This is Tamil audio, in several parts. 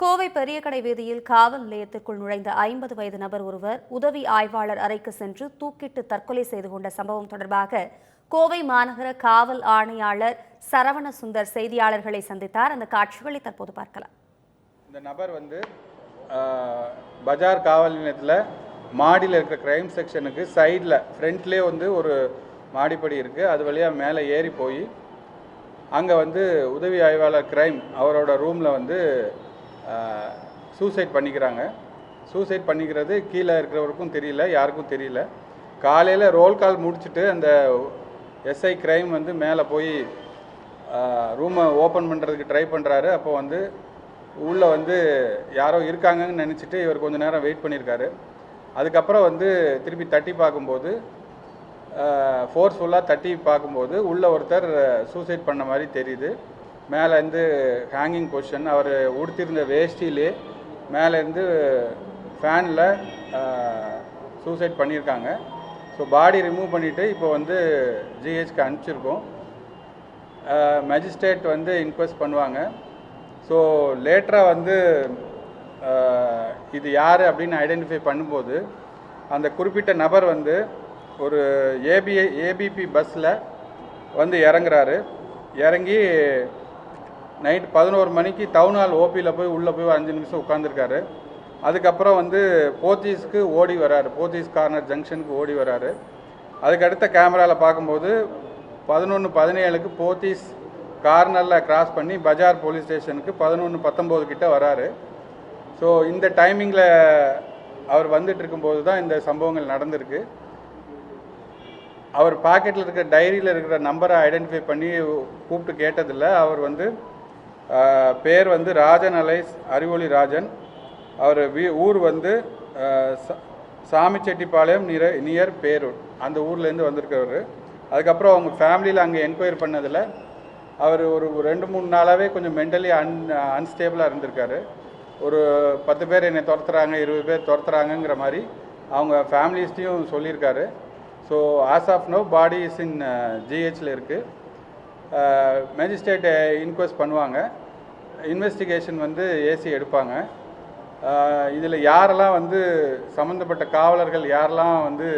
கோவை பெரியகடை வீதியில் காவல் நிலையத்திற்குள் நுழைந்த ஐம்பது வயது நபர் ஒருவர் உதவி ஆய்வாளர் அறைக்கு சென்று தூக்கிட்டு தற்கொலை செய்து கொண்ட சம்பவம் தொடர்பாக கோவை மாநகர காவல் ஆணையாளர் சரவண சுந்தர் செய்தியாளர்களை சந்தித்தார். அந்த காட்சிகளை தற்போது பார்க்கலாம். இந்த நபர் வந்து பஜார் காவல் நிலையத்தில் மாடியில் இருக்கிற கிரைம் செக்ஷனுக்கு சைடில் ஃப்ரண்ட்லேயே வந்து ஒரு மாடிப்படி இருக்குது அது வழியாக மேலே ஏறி போய் அங்கே வந்து உதவி ஆய்வாளர் கிரைம் அவரோட ரூமில் வந்து சூசைட் பண்ணிக்கிறாங்க. சூசைட் பண்ணிக்கிறது கீழே இருக்கிறவருக்கும் தெரியல யாருக்கும் தெரியல. காலையில் ரோல் கால் முடிச்சுட்டு அந்த எஸ்ஐ கிரைம் வந்து மேலே போய் ரூமை ஓப்பன் பண்ணுறதுக்கு ட்ரை பண்ணுறாரு அப்போ வந்து உள்ளே வந்து யாரோ இருக்காங்கன்னு நினச்சிட்டு இவர் கொஞ்சம் நேரம் வெயிட் பண்ணியிருக்காரு அதுக்கப்புறம் வந்து திருப்பி தட்டி பார்க்கும்போது ஃபோர்ஸ்ஃபுல்லாக தட்டி பார்க்கும்போது உள்ள ஒருத்தர் சூசைட் பண்ண மாதிரி தெரியுது. மேலேருந்து ஹேங்கிங் பொசிஷன் அவர் உடுத்திருந்த வேஷ்டியிலே மேலேருந்து ஃபேனில் சூசைட் பண்ணியிருக்காங்க. ஸோ பாடி ரிமூவ் பண்ணிவிட்டு இப்போ வந்து ஜிஹெச்க்கு அனுப்பிச்சிருக்கோம். மேஜிஸ்ட்ரேட் வந்து இன்கொஸ்ட் பண்ணுவாங்க. ஸோ லேட்டராக வந்து இது யார் அப்படின்னு ஐடென்டிஃபை பண்ணும்போது அந்த குறிப்பிட்ட நபர் வந்து ஒரு ஏபி ஏபிபி பஸ்ஸில் வந்து இறங்குறாரு. இறங்கி நைட் பதினோரு மணிக்கு டவுன் ஹால் ஓபியில் போய் உள்ளே போய் ஒரு அஞ்சு நிமிஷம் உட்காந்துருக்காரு அதுக்கப்புறம் வந்து போத்தீஸ்க்கு ஓடி வராரு. போத்தீஸ் கார்னர் ஜங்ஷனுக்கு ஓடி வராரு. அதுக்கு அடுத்த கேமராவில் பார்க்கும்போது பதினொன்று பதினேழுக்கு போத்தீஸ் கார்னரில் கிராஸ் பண்ணி பஜார் போலீஸ் ஸ்டேஷனுக்கு பதினொன்று பத்தொம்போது கிட்ட வராரு. ஸோ இந்த டைமிங்கில் அவர் வந்துட்டு இருக்கும்போது தான் இந்த சம்பவங்கள் நடந்திருக்கு. அவர் பாக்கெட்டில் இருக்கிற டைரியில் இருக்கிற நம்பரை ஐடென்டிஃபை பண்ணி கூப்பிட்டு கேட்டதில்ல. அவர் வந்து பேர் வந்து ராஜன் அலைஸ் அறிவொளி ராஜன். அவர் வீ ஊர் வந்து சாமிச்செட்டிப்பாளையம் நிற நியர் பேரூர். அந்த ஊர்லேருந்து வந்திருக்கிறவர். அதுக்கப்புறம் அவங்க ஃபேமிலியில் அங்கே என்கொயர் பண்ணதில் அவர் ஒரு ரெண்டு மூணு நாளாகவே கொஞ்சம் மென்டலி அன் அன்ஸ்டேபிளாக இருந்திருக்காரு. ஒரு பத்து பேர் என்னை துரத்துறாங்க இருபது பேர் துரத்துறாங்கங்கிற மாதிரி அவங்க ஃபேமிலிஸ்டையும் சொல்லியிருக்காரு. So as of no body is in ஜிஹெச்சில் இருக்குது மேஜிஸ்ட்ரேட் இன்கொஸ்ட் பண்ணுவாங்க. இன்வெஸ்டிகேஷன் வந்து ஏசி எடுப்பாங்க. இதில் யாரெல்லாம் வந்து சம்மந்தப்பட்ட காவலர்கள் யாரெல்லாம் வந்து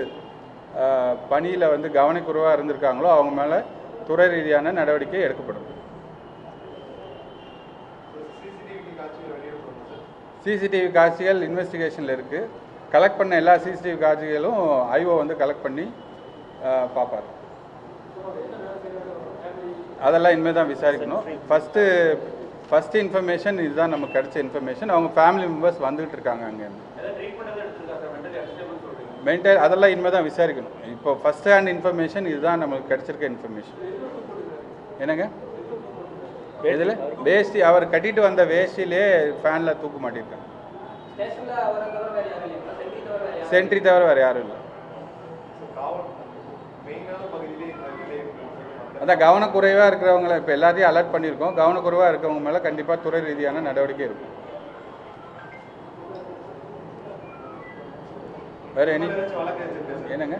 பணியில் வந்து கவனக்குறைவாக இருந்திருக்காங்களோ அவங்க மேலே துறை ரீதியான நடவடிக்கை எடுக்கப்படும். சிசிடிவி காட்சிகள் இன்வெஸ்டிகேஷனில் இருக்குது கலெக்ட் பண்ண எல்லா சிசிடிவி காட்சிகளும் ஐஓ வந்து கலெக்ட் பண்ணி அஹ், பார்ப்பார். அதெல்லாம் இனிமேல் தான் விசாரிக்கணும். ஃபஸ்ட்டு ஃபஸ்ட்டு இன்ஃபர்மேஷன் இதுதான் நமக்கு கிடைச்ச இன்ஃபர்மேஷன் அவங்க ஃபேமிலி மெம்பர்ஸ் வந்துகிட்டு இருக்காங்க அங்கேருந்து. மென்டல் அதெல்லாம் இனிமேல் தான் விசாரிக்கணும். இப்போ ஃபஸ்ட் ஹேண்ட் இன்ஃபர்மேஷன் இதுதான் நமக்கு கிடைச்சிருக்க இன்ஃபர்மேஷன் என்னங்க? இதில் வேஷ்டி அவர் கட்டிட்டு வந்த வேஷ்டிலே ஃபேனில் தூக்க மாட்டியிருக்காங்க சென்ட்ரி தவிர வேறு யாரும் இல்லை. அதான் கவனக்குறைவாக இருக்கிறவங்கள இப்போ எல்லாத்தையும் அலர்ட் பண்ணியிருக்கோம். கவனக்குறைவாக இருக்கிறவங்க மேலே கண்டிப்பாக துறை ரீதியான நடவடிக்கை இருக்கும். வேற எனி என்னங்க?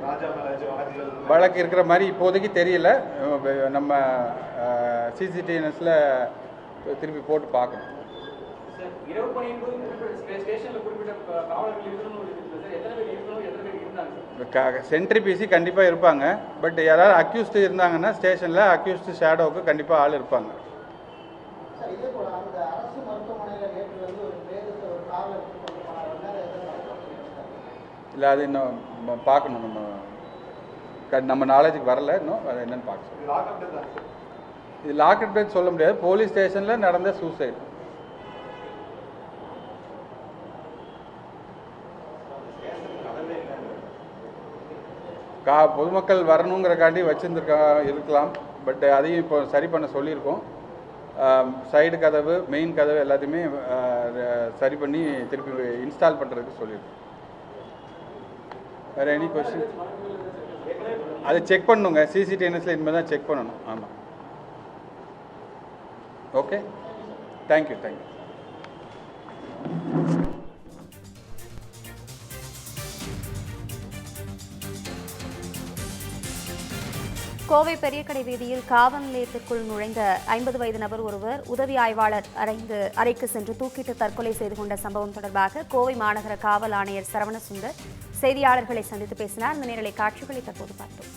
வழக்கு இருக்கிற மாதிரி இப்போதைக்கு தெரியல. நம்ம சிசிடிஎன்எஸில் திருப்பி போட்டு பார்க்கணும். இரவு பணியின் போது ஸ்டேஷனில் குறிப்பிட்ட காவலர்கள் இருக்கணும்னு சார். எத்தனை பேர் இருக்கணும், எத்தனை பேர் சென்ட்ரி பிசி கண்டிப்பாக இருப்பாங்க. பட் யாராவது அக்யூஸ்டு இருந்தாங்கன்னா ஸ்டேஷனில் அக்யூஸ்டு ஷேடோவுக்கு கண்டிப்பாக ஆள் இருப்பாங்க. இல்லை அது இன்னும் நம்ம பார்க்கணும். நம்ம க- நம்ம நாலேஜுக்கு வரல இன்னும். அது என்னன்னு பார்க்க இது லாக்கெட் டெத் சொல்ல முடியாது. போலீஸ் ஸ்டேஷனில் நடந்த சூசைட் கா பொதுமக்கள் வரணுங்கிறக்காண்டி வச்சுருந்துருக்கா இருக்கலாம். பட் அதையும் இப்போ சரி பண்ண சொல்லியிருக்கோம். சைடு கதவு மெயின் கதவு எல்லாத்தையுமே சரி பண்ணி திருப்பி இன்ஸ்டால் பண்ணுறதுக்கு சொல்லியிருக்கோம். வேறு எனி கொஸ்டின் அது செக் பண்ணுங்க. சிசிடிஎன்எஸில் இனிமேல் தான் செக் பண்ணணும். ஆமாம் okay thank you thank you Kovai Periyakadai வீதியில் காவல் நிலையத்திற்குள் நுழைந்த ஐம்பது வயது நபர் ஒருவர் உதவி ஆய்வாளர் அறைந்து அறைக்கு சென்று தூக்கிட்டு தற்கொலை செய்து கொண்ட சம்பவம் தொடர்பாக கோவை மாநகர காவல் ஆணையர் சரவணசுந்தர் செய்தியாளர்களை சந்தித்து பேசினார். இந்த நேரலை காட்சிகளை தற்போது பார்த்தோம்.